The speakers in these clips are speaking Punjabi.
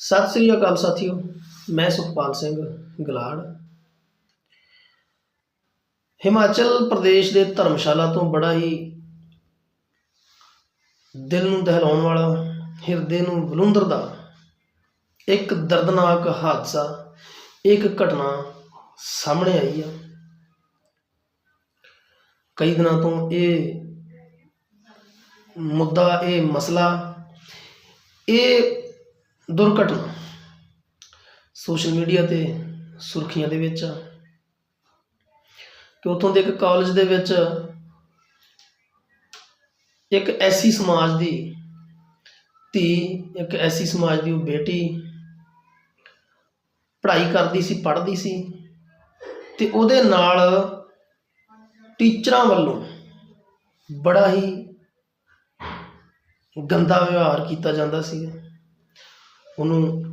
ਸਤਿ ਸ੍ਰੀ ਅਕਾਲ ਸਾਥੀਓ, ਮੈਂ ਸੁਖਪਾਲ ਸਿੰਘ ਗਲਾੜ। ਹਿਮਾਚਲ ਪ੍ਰਦੇਸ਼ ਦੇ ਧਰਮਸ਼ਾਲਾ ਤੋਂ ਬੜਾ ਹੀ ਦਿਲ ਨੂੰ ਦਹਿਲਾਉਣ ਵਾਲਾ, ਹਿਰਦੇ ਨੂੰ ਬਲੁੰਦਰਦਾ ਇੱਕ ਦਰਦਨਾਕ ਹਾਦਸਾ, ਇੱਕ ਘਟਨਾ ਸਾਹਮਣੇ ਆਈ ਆ। ਕਈ ਦਿਨਾਂ ਤੋਂ ਇਹ ਮੁੱਦਾ, ਇਹ ਮਸਲਾ, ਇਹ ਦੁਰਘਟਨਾ। ਸੋਸ਼ਲ ਮੀਡੀਆ ਤੇ ਸੁਰਖੀਆਂ ਦੇ ਵਿੱਚ। ਆ ਕਿ ਉੱਥੋਂ ਦੇ ਇੱਕ ਕਾਲਜ ਦੇ ਵਿੱਚ ਇੱਕ ਐਸੀ ਸਮਾਜ ਦੀ ਧੀ, ਇੱਕ ਐਸੀ ਸਮਾਜ ਦੀ ਉਹ ਬੇਟੀ ਪੜ੍ਹਾਈ ਕਰਦੀ ਸੀ, ਪੜ੍ਹਦੀ ਸੀ ਤੇ ਉਹਦੇ ਨਾਲ ਟੀਚਰਾਂ ਵੱਲੋਂ ਬੜਾ ਹੀ ਗੰਦਾ ਵਿਵਹਾਰ ਕੀਤਾ ਜਾਂਦਾ ਸੀਗਾ। ਉਹਨੂੰ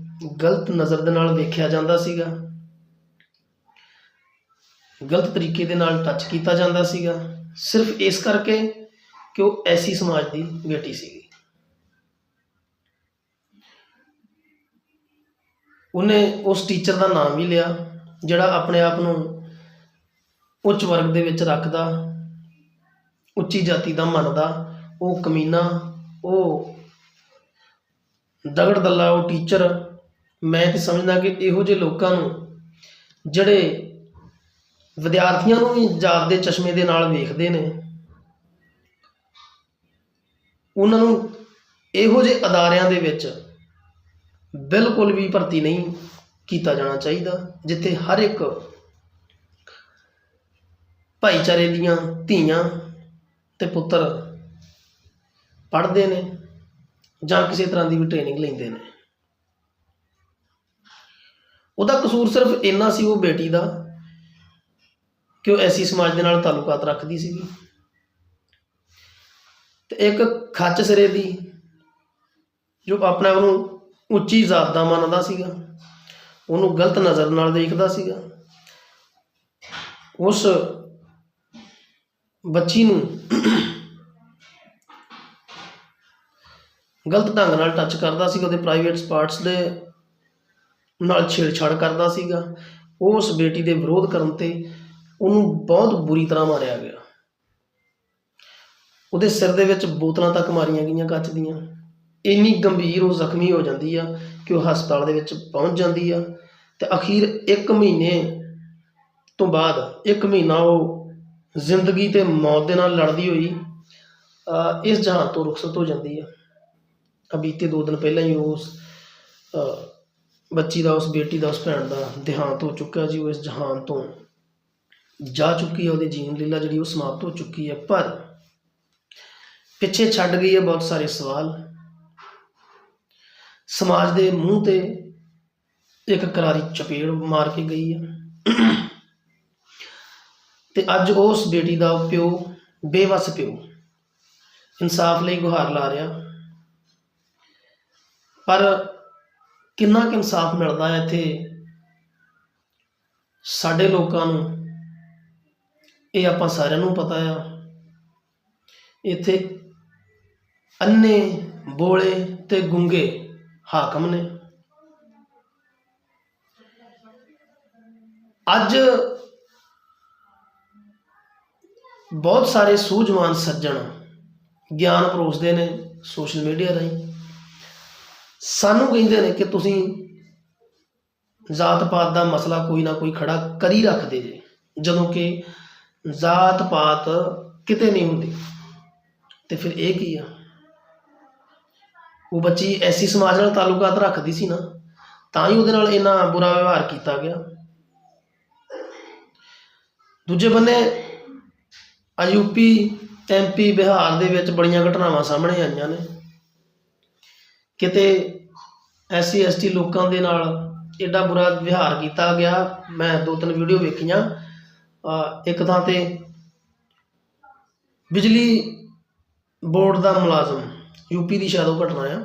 ਗਲਤ ਨਜ਼ਰ ਦੇ ਨਾਲ ਵੇਖਿਆ ਜਾਂਦਾ ਸੀਗਾ। ਗਲਤ ਤਰੀਕੇ ਦੇ ਨਾਲ ਟੱਚ ਕੀਤਾ ਜਾਂਦਾ ਸੀਗਾ। ਸਿਰਫ ਇਸ ਕਰਕੇ ਕਿ ਉਹ ਐਸੀ ਸਮਾਜ ਦੀ ਬੇਟੀ ਸੀਗੀ। ਉਹਨੇ ਉਸ ਟੀਚਰ ਦਾ ਨਾਮ ਵੀ ਲਿਆ, ਜਿਹੜਾ ਆਪਣੇ ਆਪ ਨੂੰ ਉੱਚ ਵਰਗ ਦੇ ਵਿੱਚ ਰੱਖਦਾ, ਉੱਚੀ ਜਾਤੀ ਦਾ ਮੰਨਦਾ, ਉਹ ਕਮੀਨਾ, ਉਹ ਦਗੜ ਦੱਲਾ ਉਹ ਟੀਚਰ ਮੈਂ ਤੇ ਸਮਝਦਾ ਕਿ ਇਹੋ ਜਿਹੇ ਲੋਕਾਂ ਨੂੰ, ਜਿਹੜੇ ਵਿਦਿਆਰਥੀਆਂ ਨੂੰ ਵੀ ਜਾਤ ਦੇ ਚਸ਼ਮੇ ਦੇ ਨਾਲ ਵੇਖਦੇ ਨੇ, ਉਹਨਾਂ ਨੂੰ ਇਹੋ ਜਿਹੇ ਅਦਾਰਿਆਂ ਦੇ ਵਿੱਚ ਬਿਲਕੁਲ ਵੀ ਭਰਤੀ ਨਹੀਂ ਕੀਤਾ ਜਾਣਾ ਚਾਹੀਦਾ, ਜਿੱਥੇ ਹਰ ਇੱਕ ਭਾਈਚਾਰੇ ਦੀਆਂ ਧੀਆਂ ਤੇ ਪੁੱਤਰ ਪੜ੍ਹਦੇ ਨੇ। ਜਾਂ ਕਿਸੇ ਤਰ੍ਹਾਂ ਦੀ ਵੀ ਟ੍ਰੇਨਿੰਗ ਲੈਂਦੇ ਨੇ। ਉਹਦਾ ਕਸੂਰ ਸਿਰਫ ਇੰਨਾ ਸੀ ਉਹ ਬੇਟੀ ਦਾ ਕਿ ਉਹ ਐਸੀ ਸਮਾਜ ਦੇ ਨਾਲ ਤਾਲੁਕਾਤ ਰੱਖਦੀ ਸੀਗੀ। ਤੇ ਇੱਕ ਖੱਚ ਸਿਰੇ ਦੀ ਜੋ ਆਪਣੇ ਆਪ ਨੂੰ ਉੱਚੀ ਜ਼ਾਤ ਦਾ ਮੰਨਦਾ ਸੀਗਾ, ਉਹਨੂੰ ਗਲਤ ਨਜ਼ਰ ਨਾਲ ਦੇਖਦਾ ਸੀਗਾ। ਉਸ ਬੱਚੀ ਨੂੰ ਗਲਤ ਢੰਗ ਨਾਲ ਟੱਚ ਕਰਦਾ ਸੀ ਉਹਦੇ ਪ੍ਰਾਈਵੇਟ ਪਾਰਟਸ ਦੇ ਨਾਲ ਛੇੜਛਾੜ ਕਰਦਾ ਸੀਗਾ। ਉਸ ਬੇਟੀ ਦੇ ਵਿਰੋਧ ਕਰਨ ਤੇ ਉਹਨੂੰ ਬਹੁਤ ਬੁਰੀ ਤਰ੍ਹਾਂ ਮਾਰਿਆ ਗਿਆ। ਉਹਦੇ ਸਿਰ ਦੇ ਵਿੱਚ ਬੋਤਲਾਂ ਤੱਕ ਮਾਰੀਆਂ ਗਈਆਂ ਕੱਚ ਦੀਆਂ। ਇੰਨੀ ਗੰਭੀਰ ਉਹ ਜ਼ਖਮੀ ਹੋ ਜਾਂਦੀ ਆ ਕਿ ਉਹ ਹਸਪਤਾਲ ਦੇ ਵਿੱਚ ਪਹੁੰਚ ਜਾਂਦੀ ਆ ਤੇ ਅਖੀਰ 1 ਮਹੀਨੇ ਤੋਂ ਬਾਅਦ 1 ਮਹੀਨਾ ਉਹ ਜ਼ਿੰਦਗੀ ਤੇ ਮੌਤ ਦੇ ਨਾਲ ਲੜਦੀ ਹੋਈ ਇਸ ਜਹਾਨ ਤੋਂ ਰੁਖਸਤ ਹੋ ਜਾਂਦੀ ਆ। ਬੀਤੇ ਦੋ ਦਿਨ ਪਹਿਲਾਂ ਹੀ ਉਸ ਬੱਚੀ ਦਾ, ਉਸ ਬੇਟੀ ਦਾ, ਉਸ ਭੈਣ ਦਾ ਦੇਹਾਂਤ ਹੋ ਚੁੱਕਾ ਜੀ, ਉਹ ਇਸ ਜਹਾਨ ਤੋਂ ਜਾ ਚੁੱਕੀ ਹੈ, ਉਹਦੀ ਜੀਵਨ ਲੀਲਾ ਜਿਹੜੀ ਉਹ ਸਮਾਪਤ ਹੋ ਚੁੱਕੀ ਹੈ, ਪਰ ਪਿੱਛੇ ਛੱਡ ਗਈ ਹੈ ਬਹੁਤ ਸਾਰੇ ਸਵਾਲ। ਸਮਾਜ ਦੇ ਮੂੰਹ ਤੇ ਇੱਕ ਕਰਾਰੀ ਚਪੇੜ ਮਾਰ ਕੇ ਗਈ ਹੈ। ਤੇ ਅੱਜ ਉਸ ਬੇਟੀ ਦਾ ਪਿਓ, ਬੇਵਸ ਪਿਓ, ਇਨਸਾਫ ਲਈ ਗੁਹਾਰ ਲਾ ਰਿਹਾ। ਪਰ ਕਿੰਨਾ ਕੁ ਇਨਸਾਫ ਮਿਲਦਾ ਹੈ ਇੱਥੇ? ਸਾਡੇ ਲੋਕਾਂ ਨੂੰ ਇਹ ਆਪਾਂ ਸਾਰਿਆਂ ਨੂੰ ਪਤਾ ਆ। ਇੱਥੇ ਅੰਨੇ ਬੋਲੇ ਤੇ ਗੁੰਗੇ ਹਾਕਮ ਨੇ। ਅੱਜ ਬਹੁਤ ਸਾਰੇ ਸੂਝਵਾਨ ਸੱਜਣ ਗਿਆਨ ਪਰੋਸਦੇ ਨੇ ਸੋਸ਼ਲ ਮੀਡੀਆ ਰਾਹੀਂ। ਸਾਨੂੰ ਕਹਿੰਦੇ ਨੇ ਕਿ ਤੁਸੀਂ ਜ਼ਾਤ ਪਾਤ ਦਾ ਮਸਲਾ ਕੋਈ ਨਾ ਕੋਈ ਖੜਾ ਕਰੀ ਰੱਖਦੇ ਜੇ, ਜਦੋਂ ਕਿ ਜ਼ਾਤ ਪਾਤ ਕਿਤੇ ਨਹੀਂ ਹੁੰਦੀ। ਤੇ ਫਿਰ ਇਹ ਕੀ ਆ? ਉਹ ਬੱਚੀ ਐਸੀ ਸਮਾਜ ਨਾਲ ਤਾਲੁਕਾਤ ਰੱਖਦੀ ਸੀ ਨਾ, ਤਾਂ ਹੀ ਉਹਦੇ ਨਾਲ ਇੰਨਾ ਬੁਰਾ ਵਿਵਹਾਰ ਕੀਤਾ ਗਿਆ। ਦੂਜੇ ਬੰਨੇ ਆ ਯੂਪੀ ਐਮਪੀ ਬਿਹਾਰ ਦੇ ਵਿੱਚ ਬੜੀਆਂ ਘਟਨਾਵਾਂ ਸਾਹਮਣੇ ਆਈਆਂ ਨੇ। ਕਿਤੇ ਐਸਸੀ ਐਸਟੀ ਲੋਕਾਂ ਦੇ ਨਾਲ ਐਡਾ ਬੁਰਾ ਵਿਹਾਰ ਕੀਤਾ ਗਿਆ। ਮੈਂ ਦੋ ਤਿੰਨ ਵੀਡੀਓ ਵੇਖੀਆਂ। ਇੱਕ ਥਾਂ ਤੇ ਬਿਜਲੀ ਬੋਰਡ ਦਾ ਮੁਲਾਜ਼ਮ ਯੂਪੀ ਦੀ ਸ਼ਾਇਦ ਉਹ ਘਟਨਾ ਆ।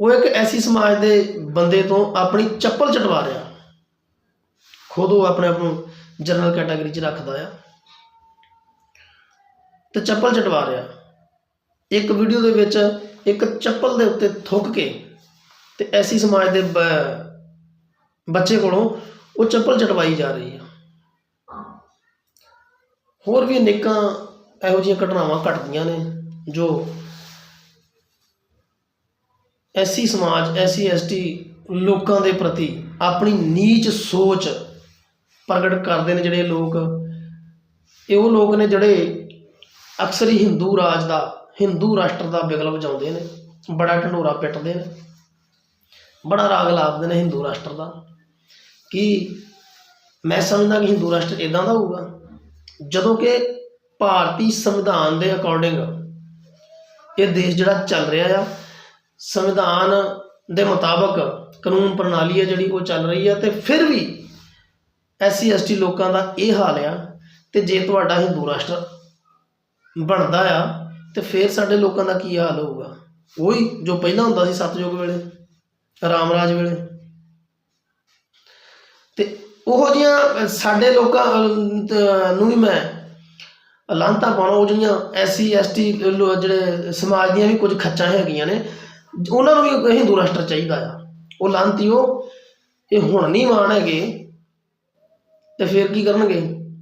ਉਹ ਇੱਕ ਐਸੀ ਸਮਾਜ ਦੇ ਬੰਦੇ ਤੋਂ ਆਪਣੀ ਚੱਪਲ ਚਟਵਾ ਰਿਹਾ। ਖੁਦ ਉਹ ਆਪਣੇ ਆਪ ਨੂੰ ਜਨਰਲ ਕੈਟਾਗਰੀ 'ਚ ਰੱਖਦਾ ਆ। ਤੇ ਚੱਪਲ ਚਟਵਾ ਰਿਹਾ। ਇੱਕ ਵੀਡੀਓ ਦੇ ਵਿੱਚ ਇੱਕ ਚੱਪਲ ਦੇ ਉੱਤੇ ਥੁੱਕ ਕੇ ਤੇ ਐਸੀ ਸਮਾਜ ਦੇ ਬੱਚੇ ਕੋਲੋਂ ਉਹ ਚੱਪਲ ਚਟਵਾਈ ਜਾ ਰਹੀ ਆ। ਹੋਰ ਵੀ ਅਨੇਕਾਂ ਇਹੋ ਜਿਹੀਆਂ ਘਟਨਾਵਾਂ ਘਟਦੀਆਂ ਨੇ ਜੋ ਐਸੀ ਸਮਾਜ, ਐਸੀ ਐਸਟੀ ਲੋਕਾਂ ਦੇ ਪ੍ਰਤੀ ਆਪਣੀ ਨੀਚ ਸੋਚ ਪ੍ਰਗਟ ਕਰਦੇ ਨੇ ਜਿਹੜੇ ਲੋਕ। ਇਹ ਉਹ ਲੋਕ ਨੇ ਜਿਹੜੇ ਅਕਸਰ ਹੀ ਹਿੰਦੂ ਰਾਜ ਦਾ ਹਿੰਦੂ ਰਾਸ਼ਟਰ ਦਾ ਬਿਗਲ ਵਜਾਉਂਦੇ ਨੇ, ਬੜਾ ਢੰਡੋਰਾ ਪਿੱਟਦੇ ਨੇ, ਬੜਾ ਰਾਗ ਲਾਪਦੇ ਨੇ ਹਿੰਦੂ ਰਾਸ਼ਟਰ ਦਾ। ਕਿ ਮੈਂ ਸਮਝਦਾ ਕਿ ਹਿੰਦੂ ਰਾਸ਼ਟਰ ਇਦਾਂ ਦਾ ਹੋਊਗਾ? ਜਦੋਂ ਕਿ ਭਾਰਤੀ ਸੰਵਿਧਾਨ ਦੇ ਅਕੋਰਡਿੰਗ ਇਹ ਦੇਸ਼ ਜਿਹੜਾ ਚੱਲ ਰਿਹਾ ਆ, ਸੰਵਿਧਾਨ ਦੇ ਮੁਤਾਬਕ ਕਾਨੂੰਨ ਪ੍ਰਣਾਲੀ ਹੈ ਜਿਹੜੀ ਉਹ ਚੱਲ ਰਹੀ ਹੈ ਤੇ ਫਿਰ ਵੀ ਐਸਸੀ ਐਸਟੀ ਲੋਕਾਂ ਦਾ ਇਹ ਹਾਲ ਆ ਤੇ ਜੇ ਤੁਹਾਡਾ ਹਿੰਦੂ ਰਾਸ਼ਟਰ ਬਣਦਾ ਆ ਤੇ ਫਿਰ ਸਾਡੇ ਲੋਕਾਂ ਦਾ ਕੀ ਹਾਲ ਹੋਊਗਾ? ਉਹੀ ਜੋ ਪਹਿਲਾਂ ਹੁੰਦਾ ਸੀ ਸਤਜੁਗ ਵੇਲੇ ਰਾਮ ਰਾਜ ਵੇਲੇ। ਤੇ ਉਹੋ ਜਿਹੀਆਂ ਸਾਡੇ ਲੋਕਾਂ ਨੂੰ ਵੀ ਮੈਂ ਲਾਂਤਾ ਪਾਉਣਾ, ਉਹ ਜਿਹੜੀਆਂ ਐਸਸੀ, ਐਸਟੀ ਜਿਹੜੇ ਸਮਾਜ ਦੀਆਂ ਵੀ ਕੁਝ ਖੱਚਾਂ ਹੈਗੀਆਂ ਨੇ, ਉਹਨਾਂ ਨੂੰ ਵੀ ਹਿੰਦੂ ਰਾਸ਼ਟਰ ਚਾਹੀਦਾ ਆ। ਉਹ ਲਾਂਤੀਓ ਇਹ ਹੁਣ ਨਹੀਂ ਮਾਣ ਹੈਗੇ। ਤੇ ਫਿਰ ਕੀ ਕਰਨਗੇ?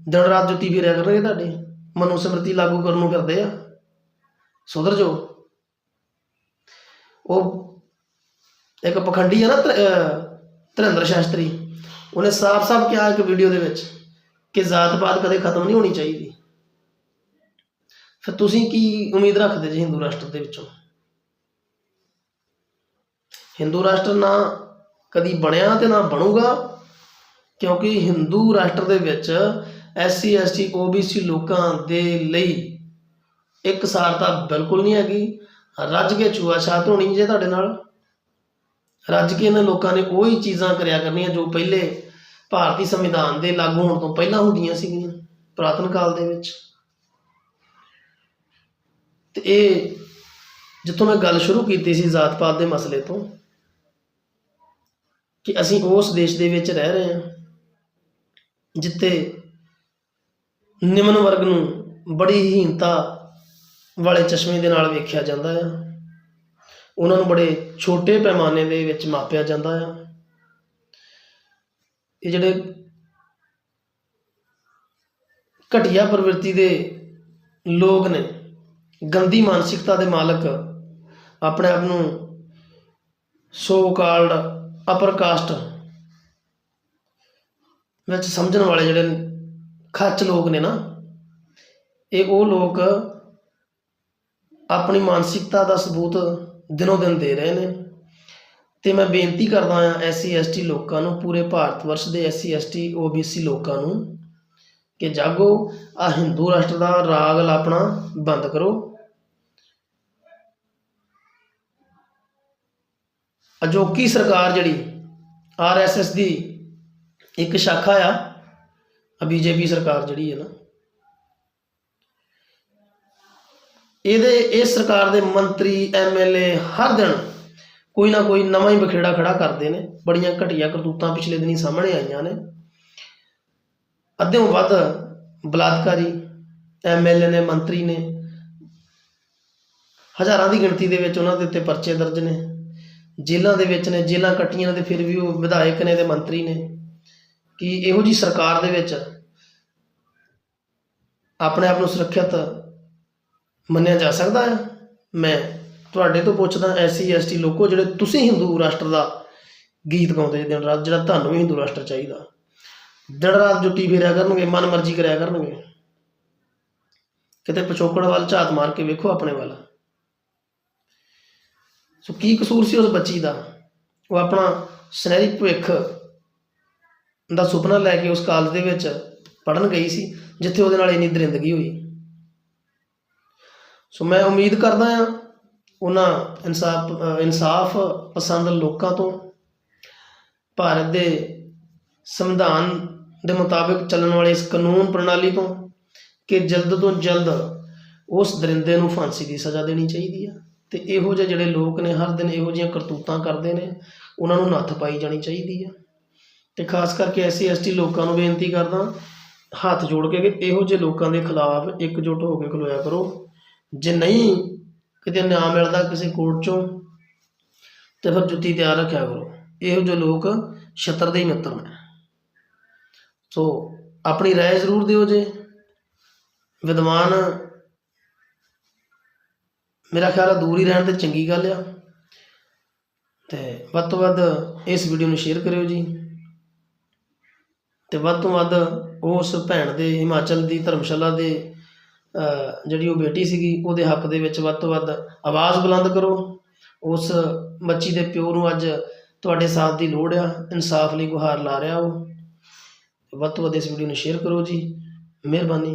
ਦਿਨ ਰਾਤ ਜੁੱਤੀ ਫੇਰਿਆ ਕਰਨਗੇ ਤੁਹਾਡੇ। ਮਨੋ ਸਮ੍ਰਿਤੀ ਲਾਗੂ ਕਰਨ ਨੂੰ ਕਰਦੇ ਆ। ਸੁਧਰ ਜੋ ਉਹ ਇੱਕ ਪਖੰਡੀ ਹੈ ਨਾ ਧਰਿੰਦਰ ਸ਼ਾਸਤਰੀ, ਉਹਨੇ ਸਾਫ਼-ਸਾਫ਼ ਕਿਹਾ ਇੱਕ ਵੀਡੀਓ ਦੇ ਵਿੱਚ ਕਿ ਜ਼ਾਤ-ਪਾਤ ਕਦੇ ਖਤਮ ਨਹੀਂ ਹੋਣੀ ਚਾਹੀਦੀ। ਫਿਰ ਤੁਸੀਂ ਕੀ ਉਮੀਦ ਰੱਖਦੇ ਜੀ ਹਿੰਦੂ ਰਾਸ਼ਟਰ ਦੇ ਵਿੱਚੋਂ? ਹਿੰਦੂ ਰਾਸ਼ਟਰ ਨਾ ਕਦੀ ਬਣਿਆ ਤੇ ਨਾ ਬਣੂਗਾ, ਕਿਉਂਕਿ ਹਿੰਦੂ ਰਾਸ਼ਟਰ ਦੇ ਵਿੱਚ ਐਸਸੀ ਐਸਟੀ ਓਬੀਸੀ ਲੋਕਾਂ ਦੇ ਲਈ ਇੱਕ ਸਾਰਤਾ ਬਿਲਕੁਲ ਨਹੀਂ ਹੈਗੀ। ਰੱਜ ਕੇ ਛੂਆ-ਛਾਤ ਹੋਣੀ ਜੇ ਤੁਹਾਡੇ ਨਾਲ। ਰੱਜ ਕੇ ਇਹਨਾਂ ਲੋਕਾਂ ਨੇ ਉਹੀ ਚੀਜ਼ਾਂ ਕਰਿਆ ਕਰਨੀਆਂ ਜੋ ਪਹਿਲੇ ਭਾਰਤੀ ਸੰਵਿਧਾਨ ਦੇ ਲਾਗੂ ਹੋਣ ਤੋਂ ਪਹਿਲਾਂ ਹੁੰਦੀਆਂ ਸੀਗੀਆਂ ਪੁਰਾਤਨ ਕਾਲ ਦੇ ਵਿੱਚ। ਤੇ ਇਹ ਜਿੱਥੋਂ ਮੈਂ ਗੱਲ ਸ਼ੁਰੂ ਕੀਤੀ ਸੀ ਜ਼ਾਤ ਪਾਤ ਦੇ ਮਸਲੇ ਤੋਂ ਕਿ ਅਸੀਂ ਉਸ ਦੇਸ਼ ਦੇ ਵਿੱਚ ਰਹਿ ਰਹੇ ਹਾਂ ਜਿੱਥੇ ਨਿਮਨ ਵਰਗ ਨੂੰ ਬੜੀ ਹੀਨਤਾ ਵਾਲੇ ਚਸ਼ਮੇ ਦੇ ਨਾਲ ਵੇਖਿਆ ਜਾਂਦਾ ਆ। ਉਹਨਾਂ ਨੂੰ ਬੜੇ ਛੋਟੇ ਪੈਮਾਨੇ ਦੇ ਵਿੱਚ ਮਾਪਿਆ ਜਾਂਦਾ ਆ। ਇਹ ਜਿਹੜੇ ਘਟੀਆ ਪ੍ਰਵਿਰਤੀ ਦੇ ਲੋਕ ਨੇ, ਗੰਦੀ ਮਾਨਸਿਕਤਾ ਦੇ ਮਾਲਕ, ਆਪਣੇ ਆਪ ਨੂੰ ਸੋ ਕਾਲਡ ਅਪਰ ਕਾਸਟ ਵਿੱਚ ਸਮਝਣ ਵਾਲੇ ਜਿਹੜੇ ਖੱਚ ਲੋਕ ਨੇ ਨਾ, ਇਹ ਉਹ ਲੋਕ ਆਪਣੀ ਮਾਨਸਿਕਤਾ ਦਾ ਸਬੂਤ ਦਿਨੋ ਦਿਨ ਦੇ ਰਹੇ ਨੇ। ਤੇ ਮੈਂ ਬੇਨਤੀ ਕਰਦਾ ਹਾਂ ਐਸਸੀ ਐਸਟੀ ਲੋਕਾਂ ਨੂੰ, ਪੂਰੇ ਭਾਰਤ ਵਰਸ਼ ਦੇ ਐਸਸੀ ਐਸਟੀ ਓਬੀਸੀ ਲੋਕਾਂ ਨੂੰ ਕਿ ਜਾਗੋ ਆ ਹਿੰਦੂ ਰਾਸ਼ਟਰ ਦਾ ਰਾਗ ਲਾਪਣਾ ਬੰਦ ਕਰੋ। ਅਜੋਕੀ ਸਰਕਾਰ ਜਿਹੜੀ ਆਰਐਸਐਸ ਦੀ ਇੱਕ ਸ਼ਾਖਾ ਆ ਆ ਬੀਜੇਪੀ ਸਰਕਾਰ ਜਿਹੜੀ ਹੈ ਨਾ ਇਹਦੇ ਇਸ ਸਰਕਾਰ ਦੇ ਮੰਤਰੀ ਐਮਐਲਏ ਹਰ ਦਿਨ ਕੋਈ ਨਾ ਕੋਈ ਨਵਾਂ ਹੀ ਬਖੇੜਾ ਖੜਾ ਕਰਦੇ ਨੇ। ਬੜੀਆਂ ਘਟੀਆ ਕਰਤੂਤਾਂ ਪਿਛਲੇ ਦਿਨੀ ਸਾਹਮਣੇ ਆਈਆਂ ਨੇ। ਅੱਧਿਓਂ ਵੱਧ ਬਲਾਤਕਾਰੀ ਐਮਐਲਏ ਨੇ, ਮੰਤਰੀ ਨੇ, ਹਜ਼ਾਰਾਂ ਦੀ ਗਿਣਤੀ ਦੇ ਵਿੱਚ ਉਹਨਾਂ ਦੇ ਉੱਤੇ ਪਰਚੇ ਦਰਜ ਨੇ। ਜੇਲ੍ਹਾਂ ਦੇ ਵਿੱਚ ਨੇ, ਜੇਲ੍ਹਾਂ ਕੱਟੀਆਂ ਨੇ ਤੇ ਫਿਰ ਵੀ ਉਹ ਵਿਧਾਇਕ ਨੇ ਤੇ ਮੰਤਰੀ ਨੇ। ਕਿ ਇਹੋ ਜੀ ਸਰਕਾਰ ਦੇ ਵਿੱਚ ਆਪਣੇ ਆਪ ਨੂੰ ਸੁਰੱਖਿਅਤ ਮੰਨਿਆ ਜਾ ਸਕਦਾ ਹੈ? ਮੈਂ ਤੁਹਾਡੇ ਤੋਂ ਪੁੱਛਦਾ ਐਸਸੀ ਐਸਟੀ ਲੋਕੋ ਜਿਹੜੇ ਤੁਸੀਂ ਹਿੰਦੂ ਰਾਸ਼ਟਰ ਦਾ ਗੀਤ ਗਾਉਂਦੇ ਦਿਨ ਰਾਤ, ਜਿਹੜਾ ਤੁਹਾਨੂੰ ਵੀ ਹਿੰਦੂ ਰਾਸ਼ਟਰ ਚਾਹੀਦਾ। ਦਿਨ ਰਾਤ ਜੁੱਤੀ ਫੇਰਿਆ ਕਰਨਗੇ, ਮਨ ਮਰਜ਼ੀ ਕਰਿਆ ਕਰਨਗੇ। ਕਿਤੇ ਪਿਛੋਕੜ ਵੱਲ ਝਾਤ ਮਾਰ ਕੇ ਵੇਖੋ ਆਪਣੇ ਵੱਲ। ਸੋ ਕੀ ਕਸੂਰ ਸੀ ਉਸ ਬੱਚੀ ਦਾ? ਉਹ ਆਪਣਾ ਸੁਨਹਿਰੀ ਭਵਿੱਖ ਦਾ ਸੁਪਨਾ ਲੈ ਕੇ ਉਸ ਕਾਲਜ ਦੇ ਵਿੱਚ ਪੜਨ ਗਈ ਸੀ, ਜਿੱਥੇ ਉਹਦੇ ਨਾਲ ਇੰਨੀ ਦਰਿੰਦਗੀ ਹੋਈ। ਸੋ ਮੈਂ ਉਮੀਦ ਕਰਦਾ ਹਾਂ ਉਹਨਾਂ ਇਨਸਾਫ ਇਨਸਾਫ ਪਸੰਦ ਲੋਕਾਂ ਤੋਂ, ਭਾਰਤ ਦੇ ਸੰਵਿਧਾਨ ਦੇ ਮੁਤਾਬਿਕ ਚੱਲਣ ਵਾਲੇ ਇਸ ਕਾਨੂੰਨ ਪ੍ਰਣਾਲੀ ਤੋਂ ਕਿ ਜਲਦ ਤੋਂ ਜਲਦ ਉਸ ਦਰਿੰਦੇ ਨੂੰ ਫਾਂਸੀ ਦੀ ਸਜ਼ਾ ਦੇਣੀ ਚਾਹੀਦੀ ਆ। ਤੇ ਇਹੋ ਜਿਹੇ ਜਿਹੜੇ ਲੋਕ ਨੇ, ਹਰ ਦਿਨ ਇਹੋ ਜਿਹੀਆਂ ਕਰਤੂਤਾਂ ਕਰਦੇ ਨੇ, ਉਹਨਾਂ ਨੂੰ ਨੱਥ ਪਾਈ ਜਾਣੀ ਚਾਹੀਦੀ ਆ। ਤੇ ਖਾਸ ਕਰਕੇ ਐਸਸੀ ਐਸਟੀ ਲੋਕਾਂ ਨੂੰ ਬੇਨਤੀ ਕਰਦਾ, ਹੱਥ ਜੋੜ ਕੇ ਕਿ ਇਹੋ ਜਿਹੇ ਲੋਕਾਂ ਦੇ ਖਿਲਾਫ ਇਕਜੁੱਟ ਹੋ ਕੇ ਖਲੋਇਆ ਕਰੋ। ਜੇ ਨਹੀਂ ਕਿਤੇ ਨਿਆਂ ਮਿਲਦਾ ਕਿਸੇ ਕੋਰਟ ਚੋਂ, ਤੇ ਫਿਰ ਜੁੱਤੀ ਤਿਆਰ ਰੱਖਿਆ ਕਰੋ। ਇਹੋ ਜਿਹੇ ਲੋਕ ਛਤਰ ਦੇ ਹੀ ਮਿੱਤਰ ਨੇ। ਸੋ ਆਪਣੀ ਰਾਏ ਜ਼ਰੂਰ ਦਿਓ ਜੇ। ਵਿਦਵਾਨ, ਮੇਰਾ ਖਿਆਲ ਆ ਦੂਰ ਹੀ ਰਹਿਣ ਤੇ ਚੰਗੀ ਗੱਲ ਆ। ਤੇ ਵੱਧ ਤੋਂ ਵੱਧ ਇਸ ਵੀਡੀਓ ਨੂੰ ਸ਼ੇਅਰ ਕਰਿਓ ਜੀ। ਤੇ ਵੱਧ ਤੋਂ ਵੱਧ ਉਸ ਭੈਣ ਦੇ ਹਿਮਾਚਲ ਦੀ ਧਰਮਸ਼ਾਲਾ ਦੇ ਜਿਹੜੀ ਉਹ ਬੇਟੀ ਸੀਗੀ, ਉਹਦੇ ਹੱਕ ਦੇ ਵਿੱਚ ਵੱਧ ਤੋਂ ਵੱਧ ਆਵਾਜ਼ ਬੁਲੰਦ ਕਰੋ। ਉਸ ਬੱਚੀ ਦੇ ਪਿਓ ਨੂੰ ਅੱਜ ਤੁਹਾਡੇ ਸਾਥ ਦੀ ਲੋੜ ਆ। ਇਨਸਾਫ ਲਈ ਗੁਹਾਰ ਲਾ ਰਿਹਾ ਉਹ। ਵੱਧ ਤੋਂ ਵੱਧ ਇਸ ਵੀਡੀਓ ਨੂੰ ਸ਼ੇਅਰ ਕਰੋ ਜੀ। ਮਿਹਰਬਾਨੀ।